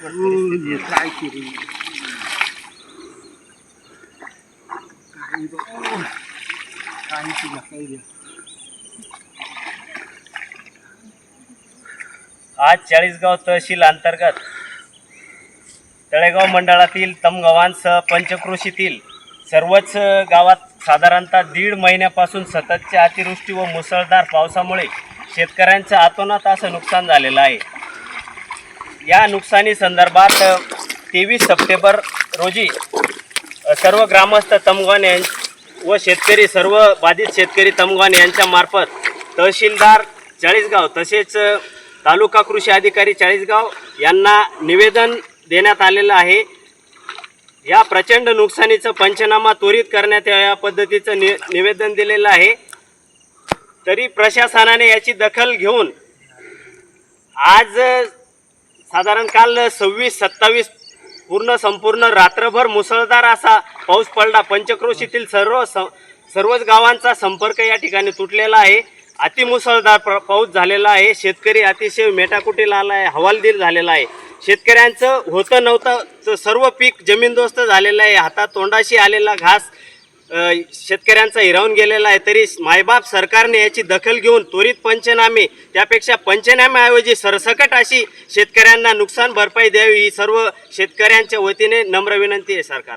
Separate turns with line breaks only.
काय केली काही
आज चाळीसगाव तहसील अंतर्गत तळेगाव मंडळातील तमगावांसह पंचक्रोशीतील सर्वच गावात साधारणतः दीड महिन्यापासून सततच्या अतिवृष्टी व मुसळधार पावसामुळे शेतकऱ्यांचं आतोनात असं नुकसान झालेलं आहे. या नुकसानी संदर्भात तेवीस सप्टेंबर रोजी सर्व ग्रामस्थ तमगान यां व शेतकरी सर्व बाधित शेतकरी तमगान यांच्या मार्फत तहसीलदार चाळीसगाव तसेच तालुका कृषी अधिकारी चाळीसगाव यांना निवेदन देण्यात आलेलं आहे. या प्रचंड नुकसानीचं पंचनामा त्वरित करण्यात या पद्धतीचं नि निवेदन दिलेलं आहे. तरी प्रशासनाने याची दखल घेऊन आज साधारण काल सव्वीस सत्तावीस पूर्ण संपूर्ण रात्रभर मुसळधार असा पाऊस पडला. पंचक्रोशीतील सर्व स सर्वच गावांचा संपर्क या ठिकाणी तुटलेला आहे. अतिमुसळधार पाऊस झालेला आहे. शेतकरी अतिशय मेटाकुटीला आला आहे हवालदिल झालेला आहे. शेतकऱ्यांचं होतं नव्हतं तर सर्व पीक जमीनदोस्त झालेलं आहे. हातात तोंडाशी आलेला घास शेतकऱ्यांचा हिरावून गेलेला आहे. तरी मायबाप सरकारने याची दखल घेऊन त्वरित पंचनामे त्यापेक्षा पंचनाम्याऐवजी सरसकट अशी शेतकऱ्यांना नुकसान भरपाई द्यावी ही सर्व शेतकऱ्यांच्या वतीने नम्र विनंती आहे सरकारला.